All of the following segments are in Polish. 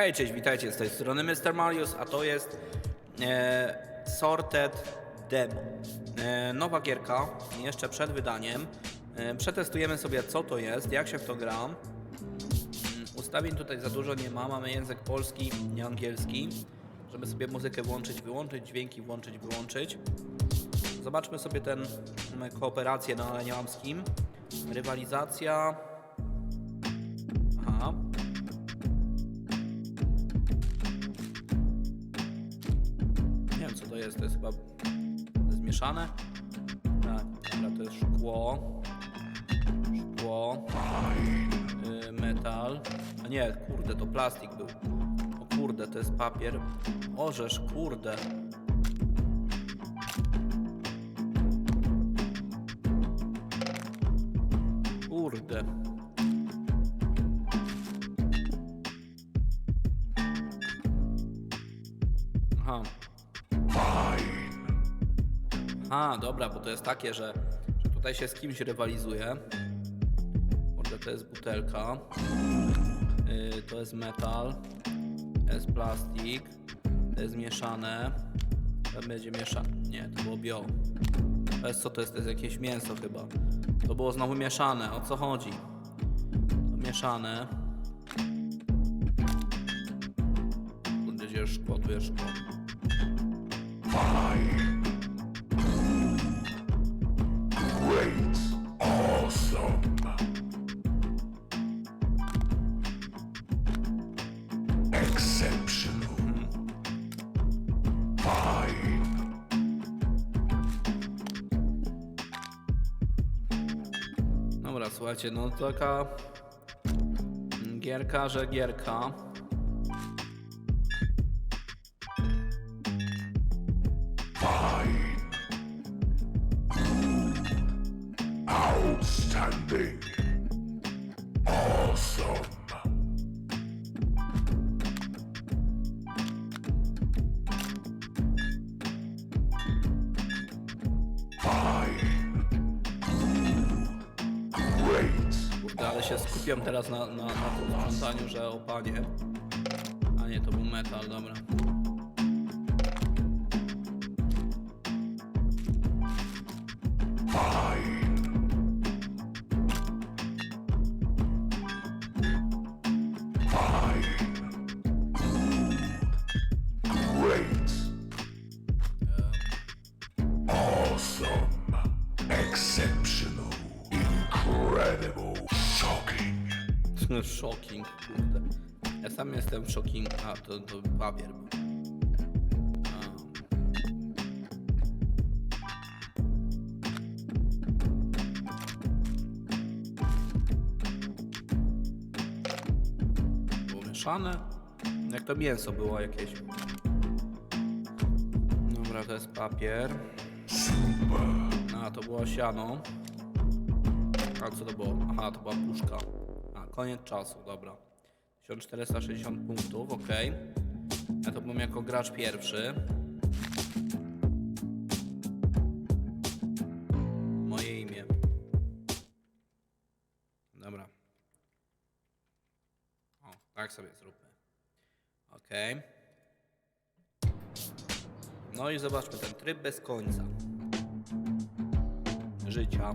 Hej, cześć, witajcie z tej strony Mr. Marius, a to jest e, Sorted Demo. E, nowa gierka, jeszcze przed wydaniem. E, przetestujemy sobie co to jest, jak się w to gra. Mm, Ustawień tutaj za dużo nie ma, mamy język polski, nie angielski. Żeby sobie muzykę włączyć, wyłączyć, dźwięki włączyć, wyłączyć. Zobaczmy sobie ten mm, kooperację, no ale nie mam z kim. Rywalizacja. Wiem co to jest, to jest chyba zmieszane. Tak, dobra, to jest szkło. Szkło. Yy, metal. A nie, kurde, to plastik był. O kurde, to jest papier. Orzesz. Kurde. A, dobra, bo to jest takie, że, że tutaj się z kimś rywalizuje. Kurde, to jest butelka. Yy, to jest metal. To jest plastik. To jest mieszane. To będzie mieszane. Nie, to było bio. To jest co to jest? To jest jakieś mięso chyba. To było znowu mieszane. O co chodzi? To mieszane. Jest szkło? Tu jest szkło. Great. Awesome. Exceptional. Fine. Słuchajcie, no taka gierka, że gierka. Ale się skupiam teraz na, na, na tym sprzątaniu, że o panie. A nie, to był metal, dobra. Awesome. Shocking, kurde. Ja sam jestem shocking. A, to, to papier był. A. Było mieszane? Jak to mięso było jakieś. Dobra, to jest papier. A, to było siano. A co to było? Aha, to była puszka. Koniec czasu, dobra. 1460 punktów, ok. Ja to byłem jako gracz pierwszy. Moje imię. Dobra. O, tak sobie zróbmy. Ok. No i zobaczmy ten tryb bez końca życia.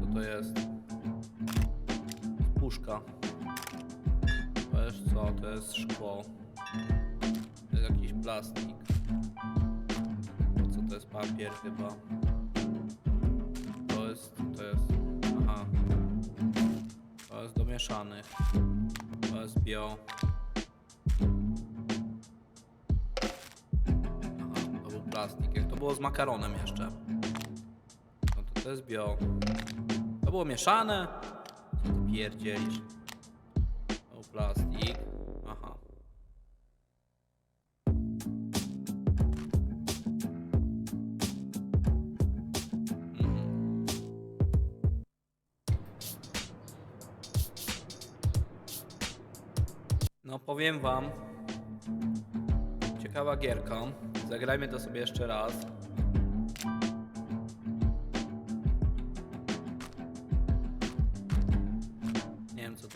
Co to jest? Puszka. To jest co? To jest szkło. To jest jakiś plastik. Co to jest papier chyba? To jest, to jest, aha. To jest do mieszanych. To jest bio. Aha, to był plastik. Jak to było z makaronem jeszcze? No to to jest bio. To było mieszane? Pierdzielisz? Był plastik. Aha. Mhm. No powiem wam, ciekawa gierka. Zagrajmy to sobie jeszcze raz.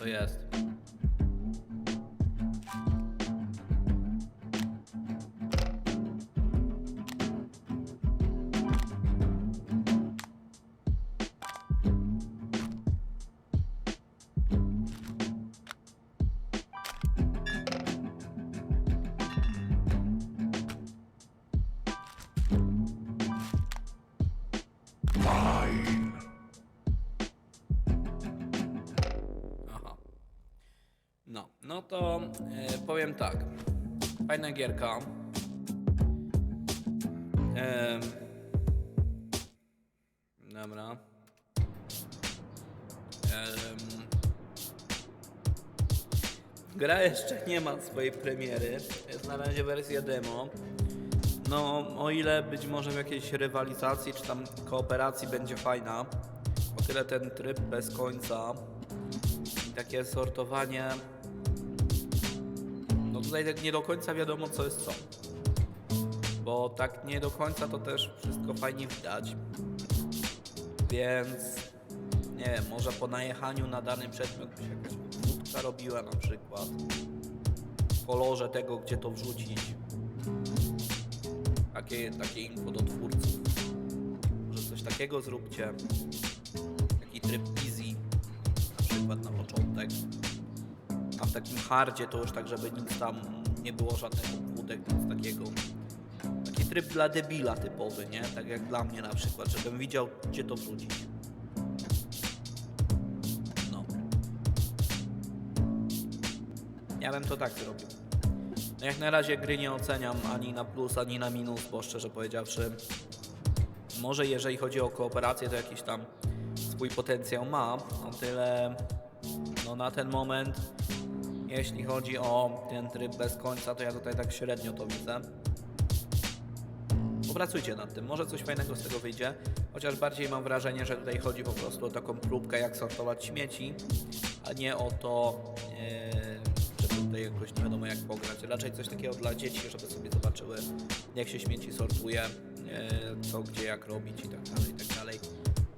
Jest. No, to e, powiem tak. Fajna gierka. Em, dobra. Em, gra jeszcze nie ma swojej premiery. Jest na razie wersja demo. No, o ile być może w jakiejś rywalizacji czy tam kooperacji będzie fajna, o tyle ten tryb bez końca i takie sortowanie. No tutaj tak nie do końca wiadomo co jest co. Bo tak nie do końca to też wszystko fajnie widać. Więc nie wiem, może po najechaniu na dany przedmiot by się jakaś wódka robiła na przykład. W kolorze tego, gdzie to wrzucić. Takie, takie info do twórców. Może coś takiego zróbcie. Taki tryb easy na przykład na początek. Takim hardzie to już tak, żeby nic tam nie było żadnych obwódek, nic takiego. Taki tryb dla debila typowy, nie? Tak jak dla mnie na przykład, żebym widział, gdzie to wrzucić. No. Ja bym to tak zrobił. No jak na razie gry nie oceniam ani na plus, ani na minus, bo szczerze powiedziawszy, może jeżeli chodzi o kooperację, to jakiś tam swój potencjał ma. O tyle, no na ten moment, jeśli chodzi o ten tryb bez końca, to ja tutaj tak średnio to widzę. Popracujcie nad tym, może coś fajnego z tego wyjdzie, chociaż bardziej mam wrażenie, że tutaj chodzi po prostu o taką próbkę, jak sortować śmieci, a nie o to, e, żeby tutaj jakoś nie wiadomo jak pograć. Raczej coś takiego dla dzieci, żeby sobie zobaczyły, jak się śmieci sortuje, e, co, gdzie, jak robić i tak dalej, i tak dalej.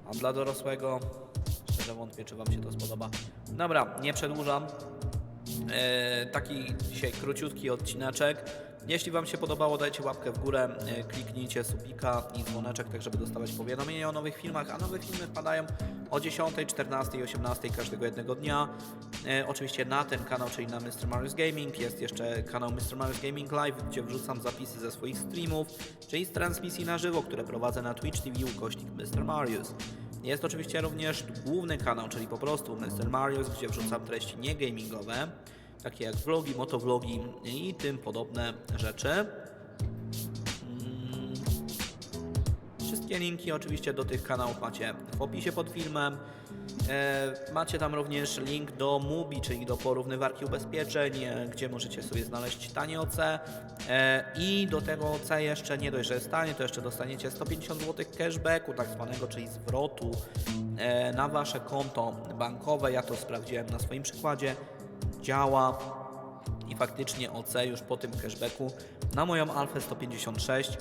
A dla dorosłego, szczerze wątpię, czy Wam się to spodoba. Dobra, nie przedłużam. E, taki dzisiaj króciutki odcineczek. Jeśli Wam się podobało, dajcie łapkę w górę, e, kliknijcie subika i dzwoneczek, tak żeby dostawać powiadomienia o nowych filmach, a nowe filmy wpadają o 10, 14 i 18 każdego jednego dnia. E, oczywiście na ten kanał, czyli na Mr. Marius Gaming, jest jeszcze kanał Mr. Marius Gaming Live, gdzie wrzucam zapisy ze swoich streamów, czyli z transmisji na żywo, które prowadzę na Twitch TV ukośnik Mr. Marius. Jest oczywiście również główny kanał, czyli po prostu Mr. Marius, gdzie wrzucam treści niegamingowe, takie jak vlogi, motovlogi i tym podobne rzeczy. Mm. Wszystkie linki oczywiście do tych kanałów macie w opisie pod filmem. E, macie tam również link do Mubi, czyli do porównywarki ubezpieczeń, e, gdzie możecie sobie znaleźć tanie OC. E, I do tego OC jeszcze nie dość, że jest tanie, to jeszcze dostaniecie 150 zł cashbacku, tak zwanego, czyli zwrotu na wasze konto bankowe. Ja to sprawdziłem na swoim przykładzie. Działa faktycznie OC już po tym cashbacku na moją Alfę 156 y,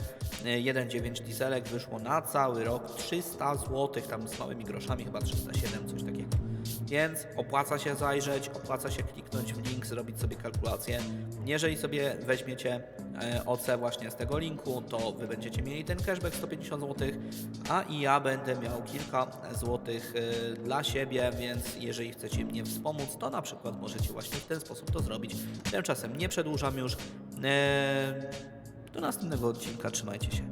1.9 dieselek wyszło na cały rok 300 zł, tam z małymi groszami chyba 307, coś takiego. Więc opłaca się zajrzeć, opłaca się kliknąć w link, zrobić sobie kalkulację. Jeżeli sobie weźmiecie e, OC właśnie z tego linku, to wy będziecie mieli ten cashback 150 zł, a i ja będę miał kilka złotych e, dla siebie, więc jeżeli chcecie mnie wspomóc, to na przykład możecie właśnie w ten sposób to zrobić. Tymczasem nie przedłużam już. E, Do następnego odcinka, trzymajcie się.